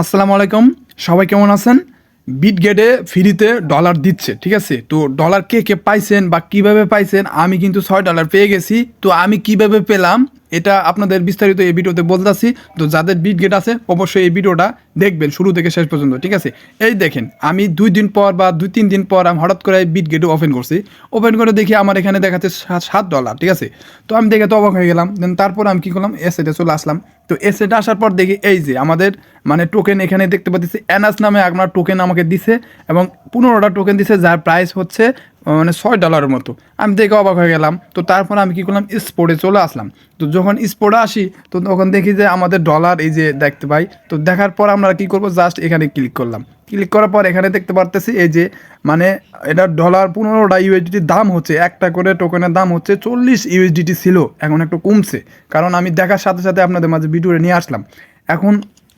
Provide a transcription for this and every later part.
আসসালামু আলাইকুম। সবাই কেমন আছেন? বিট গেটে ফ্রিতে ডলার দিচ্ছে, ঠিক আছে? তো ডলার কে কে পাইছেন বা কীভাবে পাইছেন, আমি কিন্তু ছয় ডলার পেয়ে গেছি। তো আমি কীভাবে পেলাম, এটা আপনাদের বিস্তারিত এই ভিডিওতে বলতেছি। তো যাদের বিট গেট আছে, অবশ্যই এই ভিডিওটা দেখবেন, শুরু থেকে শেষ পর্যন্ত, ঠিক আছে? এই দেখেন, আমি দুই দিন পর বা দুই তিন দিন পর আমি হঠাৎ করে বিট গেটে ওপেন করছি। ওপেন করে দেখি আমার এখানে দেখাচ্ছে সাত- ডলার ঠিক আছে? তো আমি দেখে তো অবাক হয়ে গেলাম। দেন তারপর আমি কী করলাম? এসেটে চলে আসলাম। তো এসেটে আসার পর দেখি এই যে আমাদের মানে টোকেন এখানে দেখতে পাচ্ছি এনআস নামে আপনার টোকেন আমাকে দিছে এবং পনেরোটা টোকেন দিছে, যার প্রাইস হচ্ছে মানে ছয় ডলারের মতো। আমি দেখে অবাক হয়ে গেলাম। তো তারপর আমি কী করলাম? স্পোর্টে চলে আসলাম। তো যখন স্পোর্টে আসি, তো তখন দেখি যে আমাদের ডলার এই যে দেখতে পাই। তো দেখার পর আমরা কী করব? জাস্ট এখানে ক্লিক করলাম। ক্লিক করার পর এখানে দেখতে পারতেছি এই যে মানে এটা ডলার পনেরোটা ইউএসডিটির দাম হচ্ছে, একটা করে টোকেনের দাম হচ্ছে চল্লিশ ইউএসডিটি ছিল, এখন একটু কমছে। কারণ আমি দেখার সাথে সাথে আপনাদের মাঝে ভিডিওটা নিয়ে আসলাম। এখন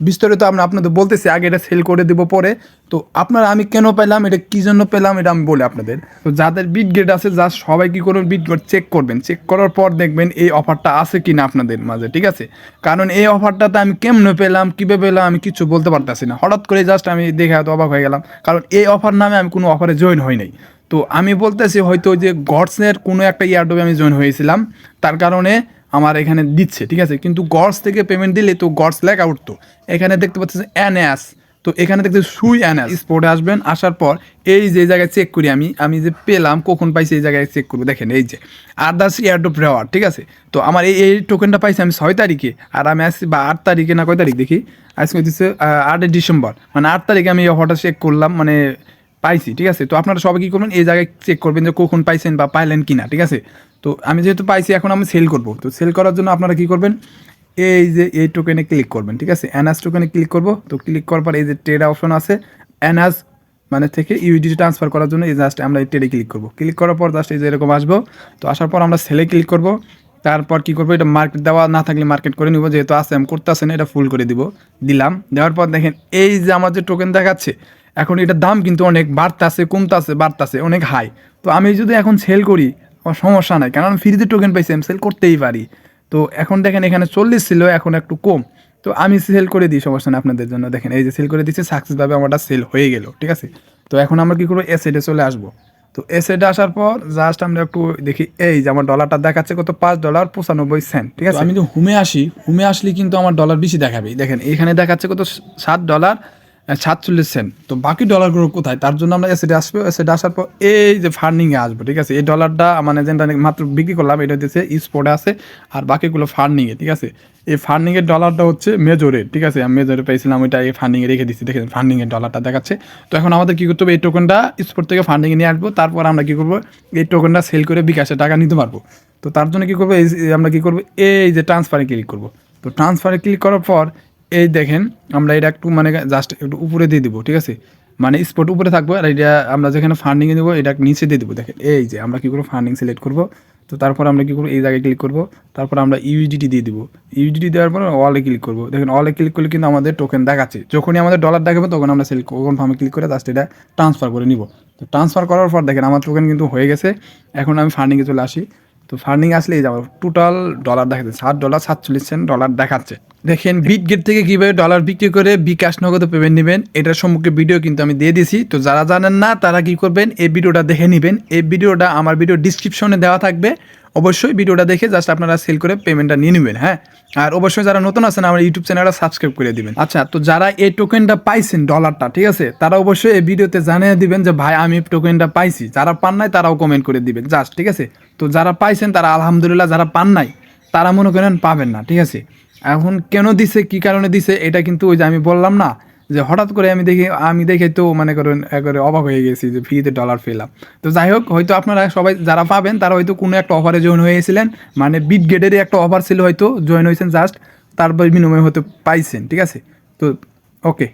বিস্তারিত আমরা আপনাদের বলতেছি, আগে এটা সেল করে দেবো পরে। তো আপনারা আমি কেন পেলাম, এটা কী জন্য পেলাম, এটা আমি বলি আপনাদের। তো যাদের বিট গেট আছে যা সবাই কী করবেন বিট গেট চেক করবেন। চেক করার পর দেখবেন এই অফারটা আছে কি না আপনাদের মাঝে, ঠিক আছে? কারণ এই অফারটাতে আমি কেমনে পেলাম, কীভাবে পেলাম, আমি কিছু বলতে পারতেছি না। হঠাৎ করে জাস্ট আমি দেখে হয়তো অবাক হয়ে গেলাম। কারণ এই অফার নামে আমি কোনো অফারে জয়েন হই নাই। তো আমি বলতেছি হয়তো যে গডসের কোনো একটা ইয়ারডোবে আমি জয়েন হয়েছিলাম, তার কারণে আমার এখানে দিচ্ছে, ঠিক আছে? কিন্তু গডস থেকে পেমেন্ট দিলে তো গডস লেখা উঠতো এখানে দেখতে পাচ্ছি এনএস তো এখানে দেখতে সুই এনএস স্পোর্টে আসবেন, আসার পর এই যে জায়গায় চেক করি আমি আমি যে পেলাম, কখন পাইছি এই জায়গায় চেক করব, দেখেন এই যে। আর আদার্স এয়ারডোপ রেওয়ার্ড ঠিক আছে? তো আমার এই এই টোকেনটা পাইছি আমি ছয় তারিখে, আর আমি আসছি বা আট তারিখে না কয় তারিখ দেখি? আজকে হচ্ছে আটই ডিসেম্বর। মানে আট তারিখে আমি অফারটা চেক করলাম মানে পাইছি, ঠিক আছে? তো আপনারা সবাই কী করবেন? এই জায়গায় চেক করবেন যে কখন পাইছেন বা পাইলেন কিনা, ঠিক আছে? তো আমি যেহেতু পাইছি, এখন আমি সেল করব। তো সেল করার জন্য আপনারা কী করবেন? এই যে এই টোকেনে ক্লিক করবেন, ঠিক আছে? অ্যানাস টোকেনে ক্লিক করব। তো ক্লিক করার পর এই যে ট্রেড অপশন আছে অ্যানাস মানে থেকে ইউডিটি ট্রান্সফার করার জন্য এই জাস্ট আমরা এই ট্রেডে ক্লিক করব। ক্লিক করার পর জাস্ট এই যে এরকম আসব। তো আসার পর আমরা সেলে ক্লিক করব। তারপর কি করব? এটা মার্কেট দেওয়া না থাকলে মার্কেট করে নিব। যেহেতু আছে, আমি করতেছে না, এটা ফুল করে দিব। দিলাম। দেওয়ার পর দেখেন, এই যে আমার যে টোকেন দেখাচ্ছে এখন এটার দাম কিন্তু অনেক বাড়তাছে কমতাছে বাড়তাছে অনেক হাই তো আমি যদি এখন সেল করি আমার সমস্যা নাই কারণ ফ্রিতে টোকেন পাইছি আমি সেল করতেই পারি। তো এখন দেখেন এখানে চল্লিশ ছিল এখন একটু কম। তো আমি সেল করে দিই সমস্যা নেই আপনাদের জন্য। দেখেন এই যে সেল করে দিচ্ছি সাকসেসভাবে আমারটা সেল হয়ে গেল ঠিক আছে? তো এখন আমরা কী করব? এসেডে চলে আসব। তো এসেডে আসার পর জাস্ট আমরা একটু দেখি এই যে আমার ডলারটা দেখাচ্ছে কত? পাঁচ ডলার পঁচানব্বই সেন্ট ঠিক আছে? আমি যদি হুমে আসি হুমে আসলে কিন্তু আমার ডলার বেশি দেখাবে। দেখেন এখানে দেখাচ্ছে কত? সাত ডলার সাতচল্লিশ সেন্ট। তো বাকি ডলারগুলো কোথায়? তার জন্য আমরা এসেটে আসব। এসেটে আসার পর এই যে ফার্নিংয়ে আসব, ঠিক আছে? এই ডলারটা মানে যেটা মাত্র বিক্রি করলাম, এটা হচ্ছে স্পোর্টে আছে। আর বাকিগুলো ফার্নিংয়ে ঠিক আছে? এই ফান্ডিংয়ের ডলারটা হচ্ছে মেজরে ঠিক আছে? আমি মেজরে পেয়েছিলাম, ওইটা এই ফান্ডিংয়ে রেখে দিচ্ছি দেখেন ফান্ডিংয়ের ডলারটা দেখাচ্ছে। তো এখন আমাদের কী করতে হবে? এই টোকেনটা স্পোর্ট থেকে ফান্ডিংয়ে নিয়ে আসব। তারপর আমরা কী করব? এই টোকেনটা সেল করে বিকাশে টাকা নিতে পারব। তো তার জন্য কী করব? এই আমরা কী করব? এই যে ট্রান্সফারে ক্লিক করব। তো ট্রান্সফারে ক্লিক করার পর এই দেখেন, আমরা এটা একটু মানে জাস্ট একটু উপরে দিয়ে দিব, ঠিক আছে? মানে স্পট উপরে থাকব আর এটা আমরা যেখানে ফান্ডিংয়ে দেবো, এটা নিচে দিয়ে দেবো, দেখেন। এই যে আমরা কী করব ফান্ডিং সিলেক্ট করব? তো তারপর আমরা কী করব? এই জায়গায় ক্লিক করব। তারপর আমরা ইউডিটি দিয়ে দিব। ইউডিটি দেওয়ার পর অলে ক্লিক করব। দেখেন অলে ক্লিক করলে কিন্তু আমাদের টোকেন দেখাচ্ছে। যখনই আমাদের ডলার দেখাবে, তখন আমরা সেল কনফার্মে ক্লিক করে জাস্ট এটা ট্রান্সফার করে নিব। তো ট্রান্সফার করার পর দেখেন, আমার টোকেন কিন্তু হয়ে গেছে। এখন আমি ফান্ডিংয়ে চলে আসি। তো ফার্নিং আসলে এই যাব। টোটাল ডলার দেখাচ্ছে ষাট ডলার সাতচল্লিশ সেন্ট ডলার দেখাচ্ছে। দেখেন বিট গেট থেকে কীভাবে ডলার বিক্রি করে বিকাশ নগদে পেমেন্ট নেবেন, এটার সম্মুখে ভিডিও কিন্তু আমি দিয়ে দিছি। তো যারা জানেন না, তারা কি করবেন, এই ভিডিওটা দেখে নেবেন। এই ভিডিওটা আমার ভিডিও ডিসক্রিপশনে দেওয়া থাকবে। অবশ্যই ভিডিওটা দেখে জাস্ট আপনারা সেল করে পেমেন্টটা নিয়ে নেবেন হ্যাঁ? আর অবশ্যই যারা নতুন আছেন, আমার ইউটিউব চ্যানেলটা সাবস্ক্রাইব করে দিবেন। আচ্ছা তো যারা এই টোকেনটা পাইছেন ডলারটা ঠিক আছে? তারা অবশ্যই এই ভিডিওতে জানিয়ে দিবেন যে, ভাই, আমি টোকেনটা পাইছি। যারা পান নাই, তারাও কমেন্ট করে দিবেন জাস্ট ঠিক আছে? তো যারা পাইছেন, তারা আলহামদুলিল্লাহ, যারা পান নাই, তারা মনে করেন পাবেন না, ঠিক আছে? এখন কেন দিছে, কি কারণে দিছে, এটা কিন্তু ওই যে আমি বললাম না যে হঠাৎ করে আমি দেখি, আমি দেখে তো মনে করেন একবারে অবাক হয়ে গেছি যে ফ্রিতে ডলার ফেলাম তো যাই হোক, হয়তো আপনারা সবাই যারা পাবেন, তারা হয়তো কোনো একটা অফারে জয়েন হয়েছিলেন। মানে বিট গেটেরই একটা অফার ছিল হয়তো জয়েন হয়েছেন জাস্ট তারপর বিনিময় হতে পাইছেন, ঠিক আছে? তো ওকে